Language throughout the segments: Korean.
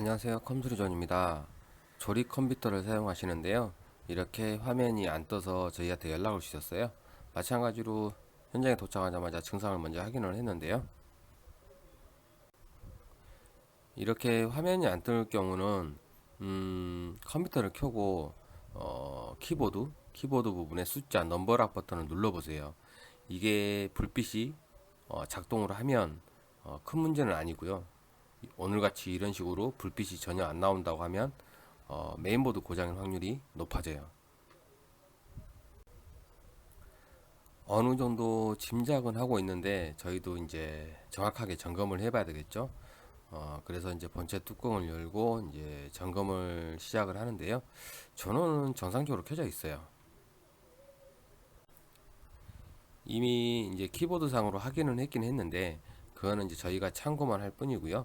안녕하세요. 컴퓨터존입니다. 조립 컴퓨터를 사용하시는데요. 이렇게 화면이 안 떠서 저희한테 연락을 주셨어요. 마찬가지로 현장에 도착하자마자 증상을 먼저 확인을 했는데요. 이렇게 화면이 안 뜰 경우는 음, 컴퓨터를 켜고 어, 키보드 키보드 부분에 숫자 넘버락 버튼을 눌러 보세요. 이게 불빛이 어, 작동을 하면 어, 큰 문제는 아니고요 오늘같이 이런 식으로 불빛이 전혀 안 나온다고 하면 어, 메인보드 고장일 확률이 높아져요. 어느 정도 짐작은 하고 있는데 저희도 이제 정확하게 점검을 해봐야 되겠죠. 어, 그래서 이제 본체 뚜껑을 열고 이제 점검을 시작을 하는데요. 전원은 정상적으로 켜져 있어요. 이미 이제 키보드상으로 확인은 했긴 했는데 그거는 이제 저희가 참고만 할 뿐이고요.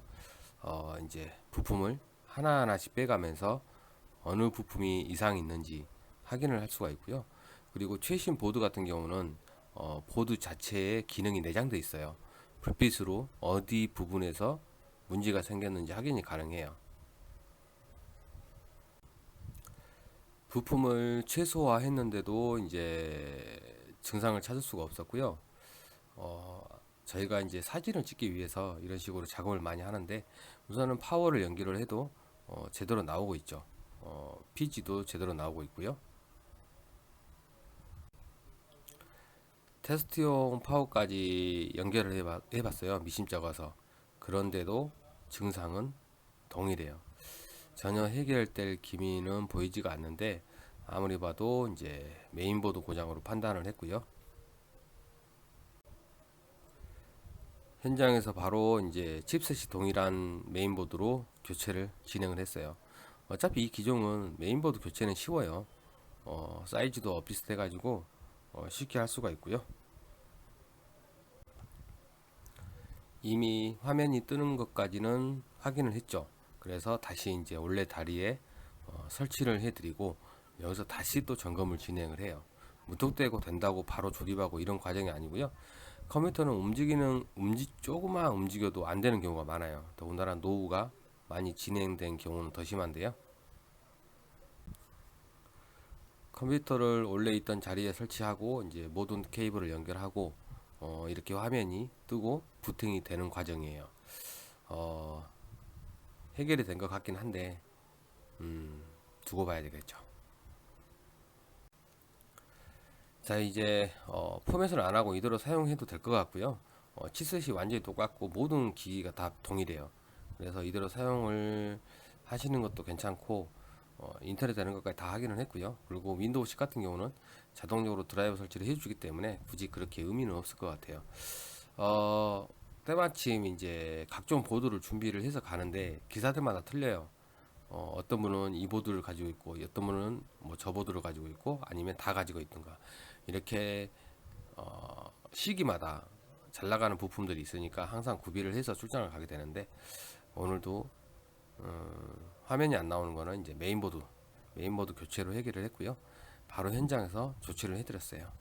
어, 이제 부품을 하나하나씩 빼가면서 어느 부품이 이상이 있는지 확인을 할 수가 있고요. 그리고 최신 보드 같은 경우는 어, 보드 자체에 기능이 내장되어 있어요. 불빛으로 어디 부분에서 문제가 생겼는지 확인이 가능해요. 부품을 최소화했는데도 이제 증상을 찾을 수가 없었고요. 어, 저희가 이제 사진을 찍기 위해서 이런 식으로 작업을 많이 하는데 우선은 파워를 연결을 해도 어, 제대로 나오고 있죠. 어, PG도 제대로 나오고 있고요. 테스트용 파워까지 연결을 해봤, 해봤어요. 미심쩍어서. 그런데도 증상은 동일해요. 전혀 해결될 기미는 보이지가 않는데 아무리 봐도 이제 메인보드 고장으로 판단을 했고요. 현장에서 바로 이제 칩셋이 동일한 메인보드로 교체를 진행을 했어요. 어차피 이 기종은 메인보드 교체는 쉬워요. 어, 사이즈도 비슷해 가지고 어, 쉽게 할 수가 있고요. 이미 화면이 뜨는 것까지는 확인을 했죠. 그래서 다시 이제 원래 다리에 어, 설치를 해드리고 여기서 다시 또 점검을 진행을 해요. 무턱대고 된다고 바로 조립하고 이런 과정이 아니고요. 컴퓨터는 움직이는 움직 조금만 움직여도 안 되는 경우가 많아요. 더군다나 노후가 많이 진행된 경우는 더 심한데요. 컴퓨터를 원래 있던 자리에 설치하고 이제 모든 케이블을 연결하고 어, 이렇게 화면이 뜨고 부팅이 되는 과정이에요. 어, 해결이 된 것 같긴 한데 음, 두고 봐야 되겠죠. 자 이제 어, 포맷을 안 하고 이대로 사용해도 될 것 같고요. 어, 치셋이 완전히 똑같고 모든 기기가 다 동일해요. 그래서 이대로 사용을 하시는 것도 괜찮고 어, 인터넷 되는 것까지 다 확인을 했고요. 그리고 윈도우 10 같은 경우는 자동적으로 드라이버 설치를 해주기 때문에 굳이 그렇게 의미는 없을 것 같아요. 어, 때마침 이제 각종 보드를 준비를 해서 가는데 기사들마다 틀려요. 어, 어떤 분은 이 보드를 가지고 있고 어떤 분은 뭐 저 보드를 가지고 있고 아니면 다 가지고 있던가 이렇게 어, 시기마다 잘 나가는 부품들이 있으니까 항상 구비를 해서 출장을 가게 되는데 오늘도 음, 화면이 안 나오는 거는 이제 메인보드 메인보드 교체로 해결을 했고요. 바로 현장에서 조치를 해드렸어요